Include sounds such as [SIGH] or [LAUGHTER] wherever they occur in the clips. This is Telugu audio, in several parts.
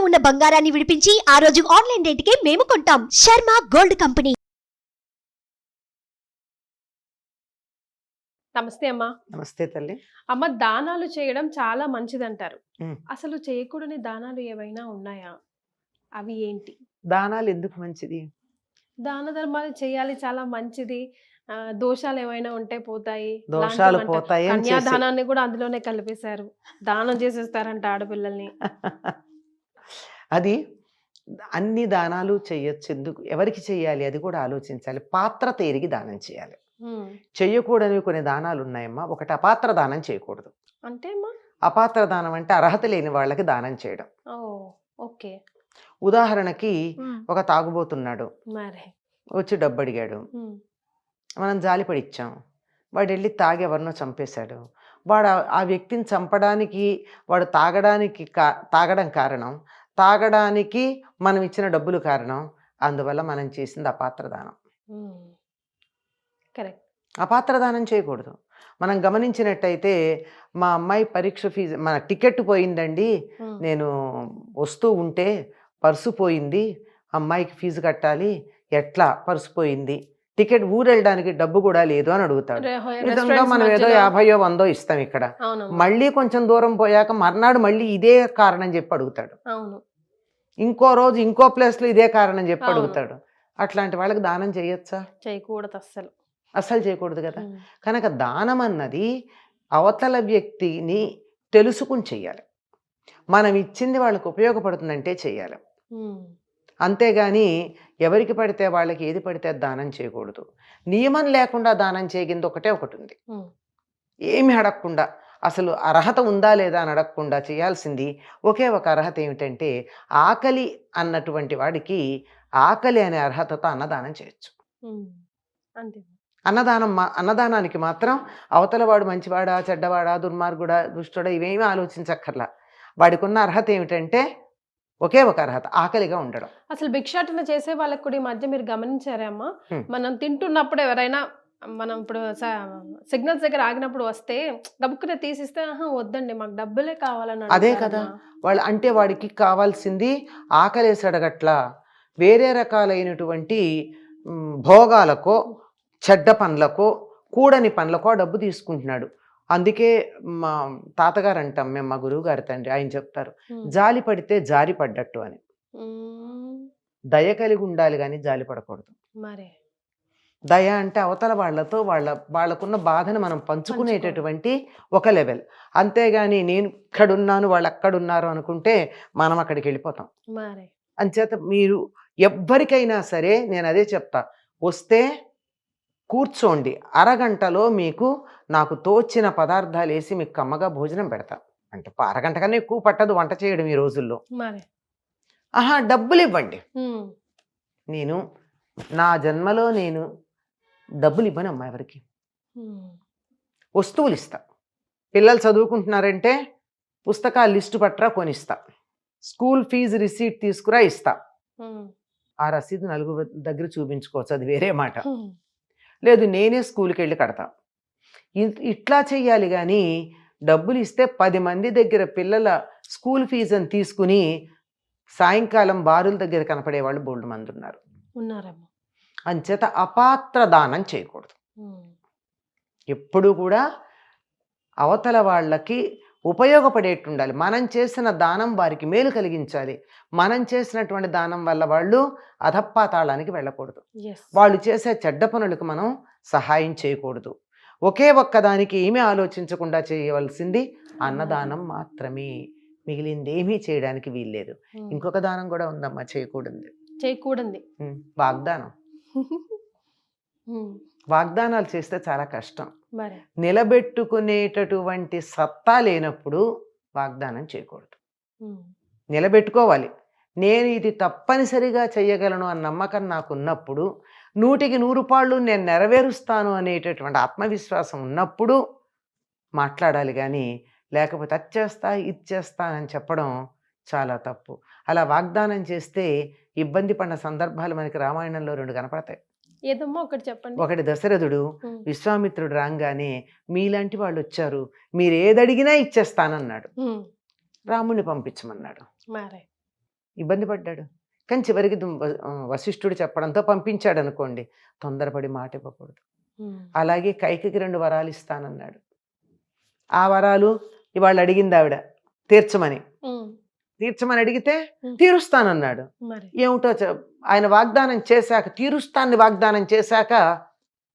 ఉన్న బంగారాన్ని విడిపించి ఆ రోజు ఆన్లైన్ రేటుకే మేము కొంటాం. Sharma gold company. నమస్తే అమ్మా. నమస్తే తల్లి. అమ్మ దానాలు చేయడం చాలా మంచిదంటారు. అసలు చేయకూడని దానాలు ఏవైనా ఉన్నాయా? అవి ఏంటి? దానాలు ఎందుకు మంచిది? దాన ధర్మాలు చేయాలి చాలా మంచిది. ఆ, దోషాలు ఏమైనా ఉంటే పోతాయి. దోషాలు. పోతాయి కన్యాదానాన్ని కూడా అందులోనే కలిపేశారు. దానం చేసేస్తారంట ఆడపిల్లల్ని. [LAUGHS] అది అన్ని దానాలు చేయొచ్చు ఎందుకు ఎవరికి చేయాలి అది కూడా ఆలోచించాలి. పాత్ర తేరిగి దానం చేయాలి. మ్మ్. చెయ్యకూడని కొన్ని దానాలు ఉన్నాయమ్మా ఒకటి అపాత్ర దానం చేయకూడదు. అంటే అపాత్ర దానం అంటే అర్హత లేని వాళ్ళకి దానం చేయడం. ఓకే. ఉదాహరణకి. ఒక తాగుబోతున్నాడు. మరి. వచ్చి డబ్బు అడిగాడు. మనం జాలిపడి ఇచ్చాం వాడు వెళ్ళి తాగి ఎవరినో చంపేశాడు. వాడు ఆ- ఆ వ్యక్తిని చంపడానికి వాడు తాగడానికి కా తాగడం కారణం తాగడానికి మనం ఇచ్చిన డబ్బులు కారణం అందువల్ల మనం చేసింది అపాత్ర దానం మ్మ్. కరెక్ట్. అపాత్ర దానం చేయకూడదు. మనం గమనించినట్టయితే మా అమ్మాయి పరీక్ష ఫీజు మన టికెట్ పోయిందండి. నేను వస్తూ ఉంటే పర్సు పోయింది. అమ్మాయికి ఫీజు కట్టాలి. ఎట్లా? పర్సు పోయింది. టికెట్ ఊరు వెళ్ళడానికి డబ్బు కూడా లేదు అని అడుగుతాడు. నిజంగా మనం ఏదో యాభయో వందో ఇస్తాం ఇక్కడ. మళ్ళీ కొంచెం దూరం పోయాక మర్నాడు మళ్ళీ ఇదే కారణం చెప్పి అడుగుతాడు. ఇంకో రోజు ఇంకో ప్లేస్లో ఇదే కారణం చెప్పి. అడుగుతాడు. అట్లాంటి వాళ్ళకి దానం చేయొచ్చా? చేయకూడదు అస్సలు. అస్సలు చేయకూడదు కదా. కనుక దానం అన్నది అవతల వ్యక్తిని తెలుసుకుని చెయ్యాలి. మనం ఇచ్చింది వాళ్ళకి ఉపయోగపడుతుందంటే చెయ్యాలి. అంతేగాని ఎవరికి పడితే వాళ్ళకి ఏది పడితే దానం చేయకూడదు. నియమం లేకుండా దానం చేయగింది ఒకటే ఒకటి ఉంది. ఏమి అడగకుండా అసలు అర్హత ఉందా లేదా అని అడగకుండా చేయాల్సింది ఒకే ఒక అర్హత ఏమిటంటే ఆకలి అన్నటువంటి వాడికి ఆకలి అనే అర్హతతో అన్నదానం చేయొచ్చు. అంతే. అన్నదానం మా అన్నదానానికి మాత్రం అవతల వాడు మంచివాడా చెడ్డవాడా దుర్మార్గుడా దుష్టుడా ఇవేమీ ఆలోచించక్కర్లా. వాడికి ఉన్న అర్హత ఏమిటంటే ఒకే ఒక అర్హత ఆకలిగా ఉండడం అసలు భిక్షాటన చేసే వాళ్ళకి కూడా ఈ మధ్య మీరు గమనించారా అమ్మా Hmm. మనం తింటున్నప్పుడు ఎవరైనా మనం ఇప్పుడు సిగ్నల్స్ దగ్గర ఆగినప్పుడు వస్తే గబుక్కున తీసిస్తే "ఆహా, వద్దండి మాకు డబ్బులే కావాలని అదే అడుగుతారమ్మా." కదా. వాళ్ళు అంటే వాడికి కావాల్సింది ఆకలేసి అడగట్లా వేరే రకాలైనటువంటి భోగాలకో చెడ్డ పనులకో కూడని పనులకో డబ్బు తీసుకుంటున్నాడు అందుకే మా తాతగారు అంటాం మేము మా గురువు గారి తండ్రి ఆయన చెప్తారు. జాలి పడితే జారి పడ్డట్టు అని. దయ కలిగి ఉండాలి కానీ జాలి పడకూడదు. మరి. దయ అంటే అవతల వాళ్ళతో వాళ్ళ వాళ్ళకున్న బాధను మనం పంచుకునేటటువంటి ఒక లెవెల్. అంతేగాని నేను ఇక్కడున్నాను వాళ్ళు అక్కడున్నారు అనుకుంటే మనం అక్కడికి వెళ్ళిపోతాం. మరి. అంచేత మీరు ఎవ్వరికైనా సరే నేను అదే చెప్తా వస్తే కూర్చోండి. అరగంటలో మీకు నాకు తోచిన పదార్థాలు వేసి మీకు కమ్మగా భోజనం పెడతా. అంటే అరగంట కన్నా ఎక్కువ పట్టదు వంట చేయడం ఈ రోజుల్లో. ఆహా డబ్బులు ఇవ్వండి. నేను నా జన్మలో నేను డబ్బులు ఇవ్వను అమ్మా ఎవరికి. వస్తువులు ఇస్తా పిల్లలు చదువుకుంటున్నారంటే పుస్తకాలు లిస్టు పట్టరా కొనిస్తా. స్కూల్ ఫీజు రిసీట్ తీసుకురా ఇస్తా. ఆ రసీదు నలుగురు దగ్గర చూపించుకోవచ్చు అది వేరే మాట. లేదు నేనే స్కూల్కి వెళ్ళి కడతా ఇట్లా చెయ్యాలి కానీ డబ్బులు ఇస్తే పది మంది దగ్గర పిల్లల స్కూల్ ఫీజు అని తీసుకుని సాయంకాలం బారుల దగ్గర కనపడే వాళ్ళు బోల్డ్ మంది ఉన్నారు ఉన్నారమ్మా అంచేత అపాత్ర దానం చేయకూడదు. ఎప్పుడు కూడా అవతల వాళ్ళకి ఉపయోగపడేట్టు ఉండాలి మనం చేసిన దానం వారికి మేలు కలిగించాలి. మనం చేసినటువంటి దానం వల్ల వాళ్ళు అధపాతాళానికి వెళ్ళకూడదు. వాళ్ళు చేసే చెడ్డ పనులకు మనం సహాయం చేయకూడదు. ఒకే ఒక్క దానికి ఏమీ ఆలోచించకుండా చేయవలసింది అన్నదానం మాత్రమే. మిగిలింది ఏమీ చేయడానికి వీల్లేదు. మ్మ్. ఇంకొక దానం కూడా ఉందమ్మా చేయకూడదు చేయకూడంది వాగ్దానం. [LAUGHS] వాగ్దానాలు చేస్తే చాలా కష్టం. నిలబెట్టుకునేటటువంటి సత్తా లేనప్పుడు వాగ్దానం చేయకూడదు. నిలబెట్టుకోవాలి. నేను ఇది తప్పనిసరిగా చేయగలను అన్న నమ్మకం నాకు ఉన్నప్పుడు నూటికి నూరు పాళ్ళు నేను నెరవేరుస్తాను అనేటటువంటి ఆత్మవిశ్వాసం ఉన్నప్పుడు మాట్లాడాలి కానీ లేకపోతే అది చేస్తా ఇది చెప్పడం చాలా తప్పు. అలా వాగ్దానం చేస్తే ఇబ్బంది పడిన సందర్భాలు మనకి రామాయణంలో రెండు కనపడతాయి. ఏదమ్మా ఒకటి చెప్పండి. ఒకటి దశరథుడు. విశ్వామిత్రుడు రాగానే మీలాంటి వాళ్ళు వచ్చారు మీరు ఏదడిగినా ఇచ్చేస్తానన్నాడు. రాముణ్ణి పంపించమన్నాడు. ఇబ్బంది పడ్డాడు. కానీ చివరికి వశిష్ఠుడు చెప్పడంతో పంపించాడు అనుకోండి తొందరపడి మాట ఇవ్వకూడదు. అలాగే కైకికి రెండు వరాలు ఇస్తానన్నాడు. ఆ వరాలు ఇవాళ అడిగింది ఆవిడ తీర్చమని. తీర్చమని అడిగితే. తీరుస్తానన్నాడు ఏమిటో ఆయన వాగ్దానం చేశాక తీరుస్తాన్ని వాగ్దానం చేశాక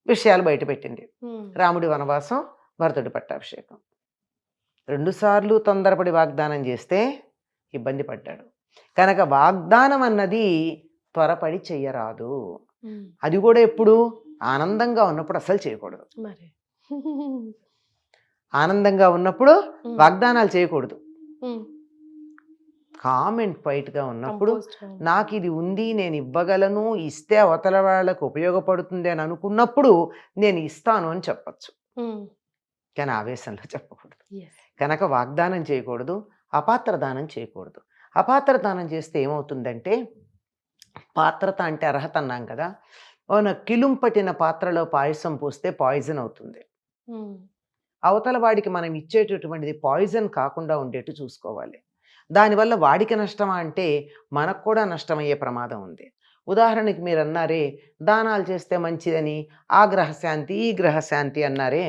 విషయాలు బయటపెట్టింది. రాముడి వనవాసం భరతుడి పట్టాభిషేకం రెండుసార్లు తొందరపడి వాగ్దానం చేస్తే ఇబ్బంది పడ్డాడు కనుక వాగ్దానం అన్నది త్వరపడి చెయ్యరాదు. అది కూడా ఎప్పుడు ఆనందంగా ఉన్నప్పుడు అసలు చేయకూడదు మరి ఆనందంగా ఉన్నప్పుడు. వాగ్దానాలు చేయకూడదు. కామ్ అండ్గా ఉన్నప్పుడు. నాకు ఇది ఉంది నేను ఇవ్వగలను ఇస్తే అవతల వాళ్ళకు ఉపయోగపడుతుంది అని అనుకున్నప్పుడు నేను ఇస్తాను అని చెప్పచ్చు. కానీ ఆవేశంలో చెప్పకూడదు. కనుక వాగ్దానం చేయకూడదు అపాత్ర దానం చేయకూడదు అపాత్ర దానం చేస్తే ఏమవుతుందంటే పాత్రత అంటే అర్హత అన్నాం కదా ఓన కిలుం పట్టిన పాత్రలో పాయసం పోస్తే పాయిజన్ అవుతుంది. అవతల వాడికి మనం ఇచ్చేటటువంటిది పాయిజన్ కాకుండా ఉండేట్టు చూసుకోవాలి దానివల్ల వాడికి నష్టమా అంటే మనకు కూడా నష్టమయ్యే ప్రమాదం ఉంది ఉదాహరణకి మీరు అన్నారే దానాలు చేస్తే మంచిదని ఆ గ్రహశాంతి ఈ గ్రహశాంతి అన్నారే.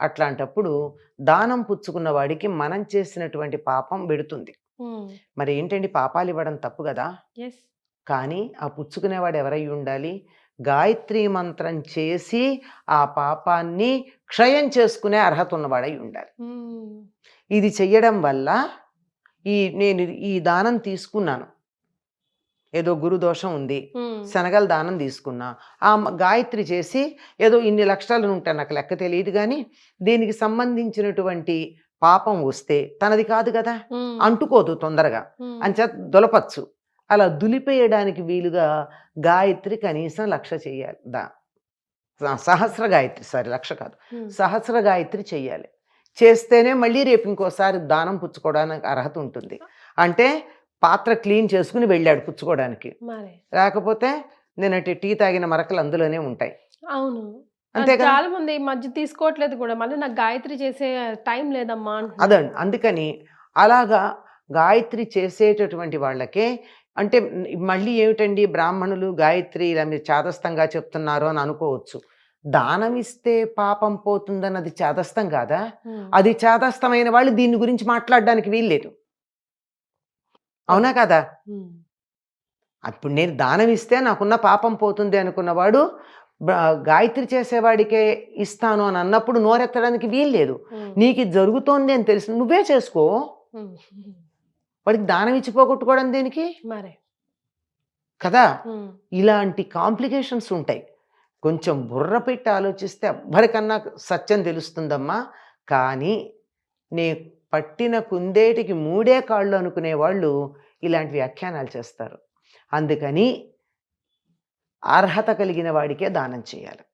అట్లాంటప్పుడు దానం పుచ్చుకున్న వాడికి మనం చేసినటువంటి పాపం పెడుతుంది. మరి ఏంటండి పాపాలు ఇవ్వడం తప్పు కదా. కానీ ఆ పుచ్చుకునేవాడు ఎవరై ఉండాలి గాయత్రి మంత్రం చేసి ఆ పాపాన్ని క్షయం చేసుకునే అర్హత ఉన్నవాడై ఉండాలి. ఇది చెయ్యడం వల్ల ఈ నేను ఈ దానం తీసుకున్నాను. ఏదో గురుదోషం ఉంది. శనగల దానం తీసుకున్నా. ఆ గాయత్రి చేసి ఏదో ఇన్ని లక్షలు ఉంటాయి నాకు లెక్క తెలియదు కానీ దీనికి సంబంధించినటువంటి పాపం వస్తే తనది కాదు కదా. అంటుకోదు తొందరగా. అంచేత దులపచ్చు. అలా దులిపేయడానికి వీలుగా గాయత్రి కనీసం లక్ష చేయాలి. దా సహస్ర గాయత్రి సారీ లక్ష కాదు. సహస్ర గాయత్రి చెయ్యాలి చేస్తేనే మళ్ళీ రేపు ఇంకోసారి దానం పుచ్చుకోవడానికి అర్హత ఉంటుంది. అంటే పాత్ర క్లీన్ చేసుకుని వెళ్ళాడు పుచ్చుకోవడానికి. మరి. లేకపోతే నేనంటే టీ తాగిన మరకలు అందులోనే ఉంటాయి. అవును. అంతే చాలా మంది ఈ మధ్య తీసుకోవట్లేదు కూడా. మళ్ళీ నాకు గాయత్రి చేసే టైం లేదమ్మా. అదండి. అందుకని అలాగా గాయత్రి చేసేటటువంటి వాళ్ళకే అంటే మళ్ళీ ఏమిటండి బ్రాహ్మణులు గాయత్రి ఇలా మీరు చాదస్తంగా చెప్తున్నారు అని అనుకోవచ్చు. దానం ఇస్తే పాపం పోతుందన్నది చాదస్తం కాదా. అది చాదస్తమైన వాళ్ళు దీని గురించి మాట్లాడడానికి వీల్లేదు అవునా కదా. అప్పుడు నేను దానం ఇస్తే నాకున్న పాపం పోతుంది అనుకున్నవాడు గాయత్రి చేసేవాడికే ఇస్తాను అని అన్నప్పుడు నోరెత్తడానికి వీల్లేదు. నీకు ఇది జరుగుతోంది అని తెలిసి నువ్వే చేసుకో. వాడికి దానం ఇచ్చి పోగొట్టుకోవడం దేనికి మరి కదా. ఇలాంటి కాంప్లికేషన్స్ ఉంటాయి కొంచెం బుర్ర పెట్టి ఆలోచిస్తే ఎవ్వరికన్నా సత్యం తెలుస్తుందమ్మా. కానీ నే పట్టిన కుందేటికి మూడే కాళ్ళు అనుకునే వాళ్ళు ఇలాంటి వ్యాఖ్యానాలు చేస్తారు. అందుకని అర్హత కలిగిన వాడికే దానం చేయాలి.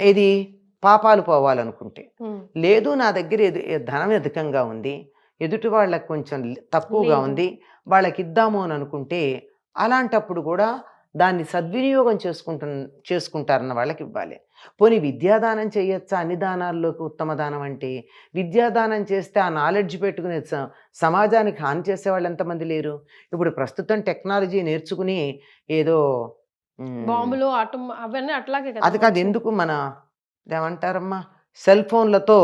ఏది? పాపాలు పోవాలనుకుంటే. లేదు నా దగ్గర ధనం అధికంగా ఉంది. ఎదుటి వాళ్ళకి కొంచెం తక్కువగా. ఉంది. వాళ్ళకి ఇద్దాము అని అనుకుంటే అలాంటప్పుడు కూడా దాన్ని సద్వినియోగం చేసుకుంటు చేసుకుంటారన్న వాళ్ళకి ఇవ్వాలి పోనీ విద్యాదానం చేయొచ్చా? అన్ని దానాల్లోకి ఉత్తమ దానం అంటే? విద్యాదానం చేస్తే ఆ నాలెడ్జ్ పెట్టుకునే సమాజానికి హాని చేసే వాళ్ళు ఎంతమంది లేరు? ఇప్పుడు ప్రస్తుతం టెక్నాలజీ నేర్చుకుని ఏదో బాంబులు అటం అవన్నీ అట్లాగే అది కాదు ఎందుకు మన ఏమంటారమ్మా? సెల్ ఫోన్లతో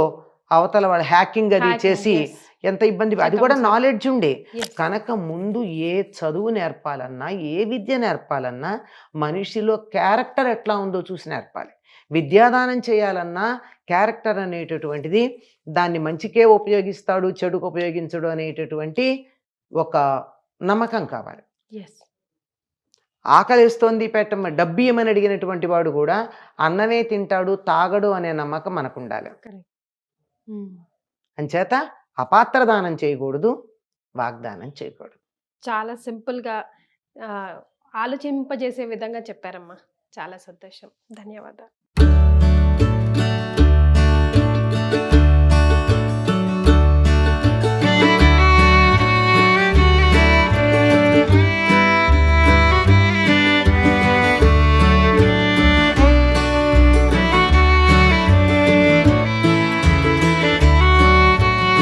అవతల వాళ్ళు హ్యాకింగ్ అది చేసి. ఎంత ఇబ్బంది అది కూడా. నాలెడ్జ్ ఉండే. కనుక ముందు ఏ చదువు నేర్పాలన్నా ఏ విద్య నేర్పాలన్నా మనిషిలో క్యారెక్టర్ ఎట్లా ఉందో చూసి నేర్పాలి విద్యాదానం చేయాలన్నా క్యారెక్టర్ అనేటటువంటిది దాన్ని మంచికే ఉపయోగిస్తాడు చెడుకు ఉపయోగించడు అనేటటువంటి ఒక నమ్మకం కావాలి. ఆకలిస్తోంది పెట్టమ్మ డబ్బు ఇమ్మని అడిగినటువంటి వాడు కూడా అన్నమే తింటాడు తాగడు అనే నమ్మకం మనకు ఉండాలి. ఉమ్. అంచేత అపాత్ర దానం చేయకూడదు వాగ్దానం చేయకూడదు. చాలా సింపుల్గా ఆలోచింపజేసే విధంగా చెప్పారమ్మా. చాలా సంతోషం. ధన్యవాదాలు.